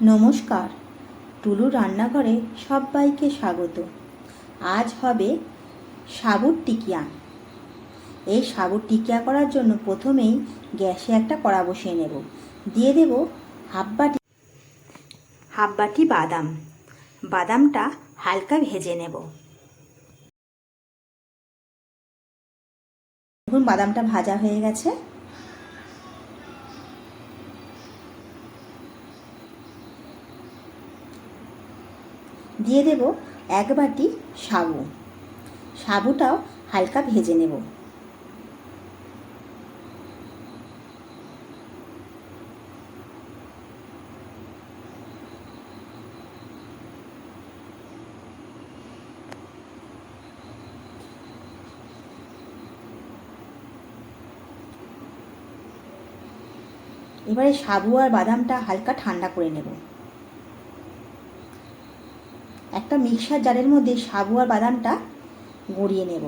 নমস্কার। টুলু রান্নাঘরে সবাইকে স্বাগত। আজ হবে সাবুর টিকিয়া। এই সাবুর টিকিয়া করার জন্য প্রথমেই গ্যাসে একটা কড়া বসিয়ে নেব। দিয়ে দেব হাফ বাটি হাফ বাটি বাদাম। বাদামটা হালকা ভেজে নেব। দেখুন, বাদামটা ভাজা হয়ে গেছে। দিয়ে দেব এক বাটি সাবু। সাবুটাও হালকা ভেজে নেব। এবারে সাবু আর বাদামটা হালকা ঠান্ডা করে নেব। একটা মিক্সার জারের মধ্যে সাবু আর বাদামটা গড়িয়ে নেব।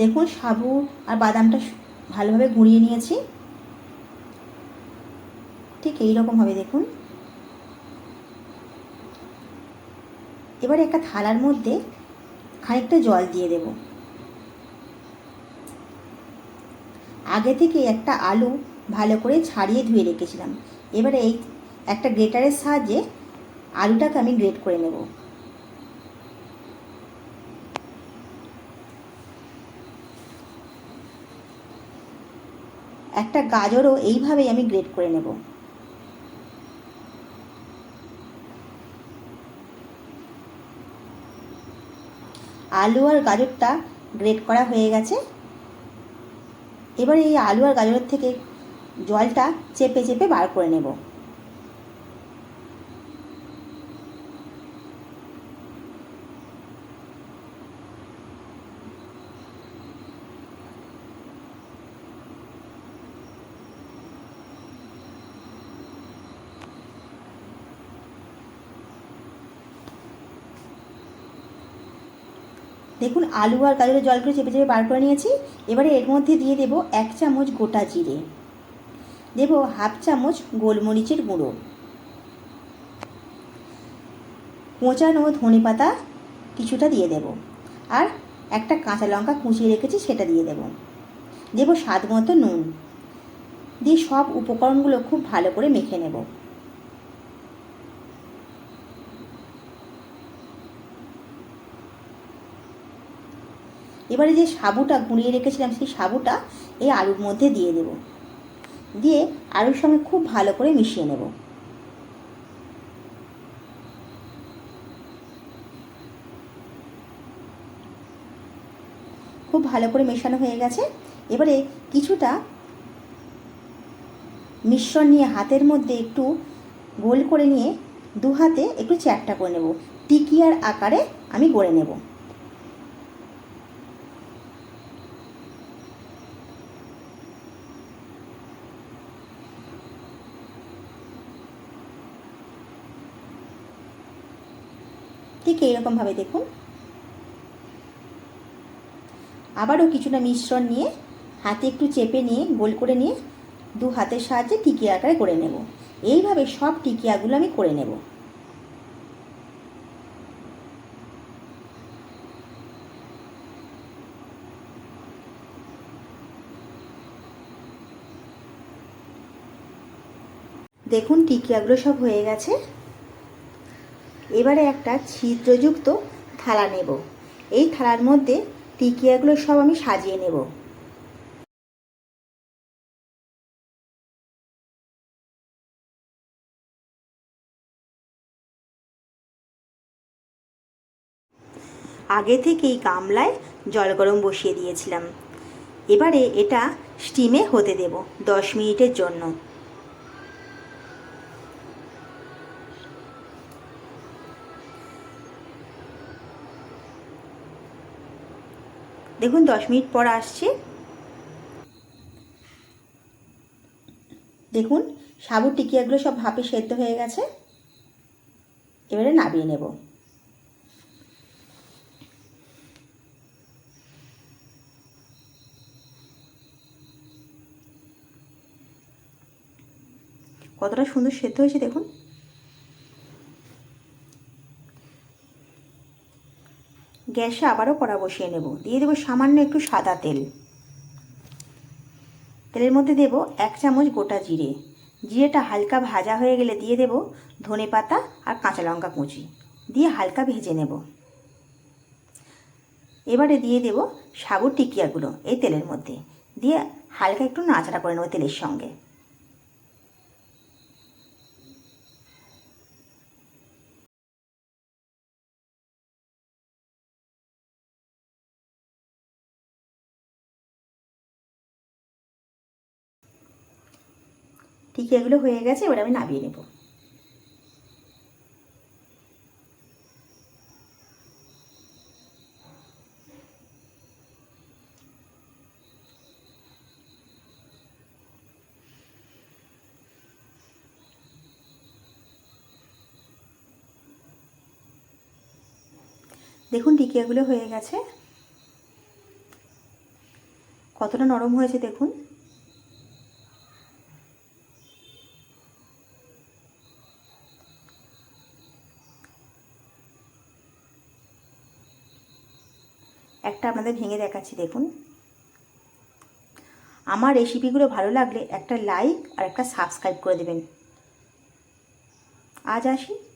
দেখুন, সাবু আর বাদামটা ভালোভাবে গুঁড়িয়ে নিয়েছি। ঠিক এই রকম হবে, দেখুন। এবার একটা থালার মধ্যে খানিকটা জল দিয়ে দেব। আগে থেকে একটা আলু ভালো করে ছাড়িয়ে ধুয়ে রেখেছিলাম। এবারে এই একটা গ্রেটারের সাহায্যে আলুটাকে আমি গ্রেট করে নেব। একটা গাজরও এইভাবেই আমি গ্রেট করে নেব। আলু আর গাজরটা গ্রেট করা হয়ে গেছে। এবার এই আলু আর গাজরের থেকে জলটা চেপে চেপে বার করে নেব। দেখুন, আলু আর গাজরের জলগুলো চেপে চেপে বার করে নিয়েছি। এবারে এর মধ্যে দিয়ে দেব এক চামচ গোটা জিরে। দেব হাফ চামচ গোলমরিচের গুঁড়ো। কোঁচানো ধনে পাতা কিছুটা দিয়ে দেব। আর একটা কাঁচা লঙ্কা কুচিয়ে রেখেছি, সেটা দিয়ে দেব। দেব স্বাদ মতো নুন। দিয়ে সব উপকরণগুলো খুব ভালো করে মেখে নেব। এবারে যে সাবুটা গুঁড়িয়ে রেখেছিলাম, সেই সাবুটা এই আলুর মধ্যে দিয়ে দেব। দিয়ে আলুর সঙ্গে খুব ভালো করে মিশিয়ে নেব। খুব ভালো করে মেশানো হয়ে গেছে। এবারে কিছুটা মিশ্রণ নিয়ে হাতের মধ্যে একটু গোল করে নিয়ে দু হাতে একটু চ্যাপটা করে নেব। টিকিয়ার আকারে আমি গড়ে নেব। ঠিক এইরকমভাবে দেখুন। আবারও কিছুটা মিশ্রণ নিয়ে হাতে একটু চেপে নিয়ে, গোল করে নিয়ে দু হাতের সাহায্যে টিকিয়া আকারে করে নেব। এইভাবে সব টিকিয়াগুলো আমি করে নেব। দেখুন টিকিয়াগুলো সব হয়ে গেছে। এবারে একটা ছিদ্রযুক্ত থালা নেব। এই থালার মধ্যে টিকিয়াগুলো সব আমি সাজিয়ে নেব। আগে থেকেই গামলায় জল গরম বসিয়ে দিয়েছিলাম। এবারে এটা স্টিমে হতে দেব দশ মিনিটের জন্য। দেখুন, দশ মিনিট পর আসছে। দেখুন, সাবুর টিকিয়াগুলো সব ভাপে সেদ্ধ হয়ে গেছে। এবারে নাবিয়ে নেব। কতটা সুন্দর সেদ্ধ হয়েছে দেখুন। গ্যাসে আবারও কড়া বসিয়ে নেব। দিয়ে দেবো সামান্য একটু সাদা তেল। তেলের মধ্যে দেব এক চামচ গোটা জিরে। জিরেটা হালকা ভাজা হয়ে গেলে দিয়ে দেব ধনে পাতা আর কাঁচা লঙ্কা কুচি। দিয়ে হালকা ভেজে নেব। এবারে দিয়ে দেব সাবুর টিকিয়াগুলো এই তেলের মধ্যে। দিয়ে হালকা একটু নাড়াচাড়া করে নেব তেলের সঙ্গে। টিকিয়াগুলো হয়ে গেছে, এবার আমি নামিয়ে নেব। দেখুন টিকিয়াগুলো হয়ে গেছে। কতটা নরম হয়েছে দেখুন। একটা আপনাদের ভেঙে দেখাচ্ছি, দেখুন। আমার রেসিপিগুলো ভালো লাগলে একটা লাইক আর একটা সাবস্ক্রাইব করে দেবেন। আজ আসি।